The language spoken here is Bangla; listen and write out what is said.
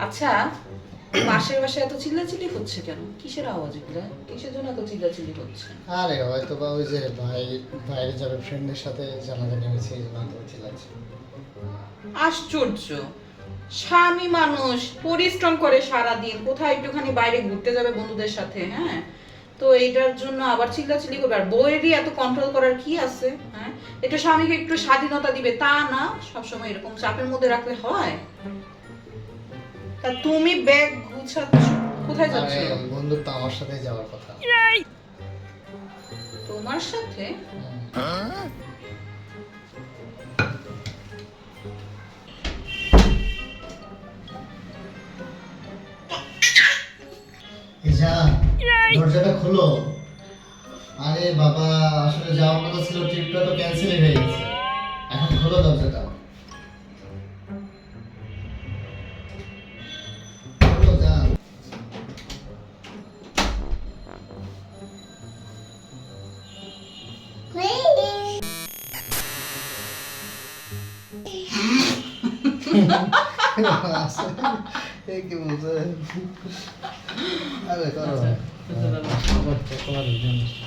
আচ্ছা পাশের বাসায় এত চিল্লাচিল্লি হচ্ছে কেন? কিসের আওয়াজ এগুলো? কিসের জন্য এত চিল্লাচিল্লি হচ্ছে? আরে হয়তো বা ওই যে ভাই বাইরে যাবে ফ্রেন্ডের সাথে জানাজানি হয়েছে এই জন্য তো চিল্লাচ্ছে। আশ্চর্য। স্বামী মানুষ পরিশ্রম করে সারা দিন কোথায় একটুখানি বাইরে ঘুরতে যাবে বন্ধুদের সাথে হ্যাঁ? তো এটার জন্য আবার চিল্লাচিল্লি করবে। আর বইয়েরই এত কন্ট্রোল করার কি আছে হ্যাঁ? এটা স্বামীকে একটু স্বাধীনতা দিবে তা না সবসময় এরকম চাপের মধ্যে রাখলে হয়? তা তুমি ব্যাগ গুছাচ্ছ। কোথায় যাচ্ছ আরে বন্ধুর তো আমার সাথে যাওয়ার কথা। তোমার সাথে? হুম। এই যা, দরজাটা খোলো। আরে বাবা আসলে যাওয়ার কথা ছিল ট্রিপটা তো ক্যান্সেল হয়ে গেছে। এখন খোলো দরজাটা। এই কি বলছে আরে করো আচ্ছা,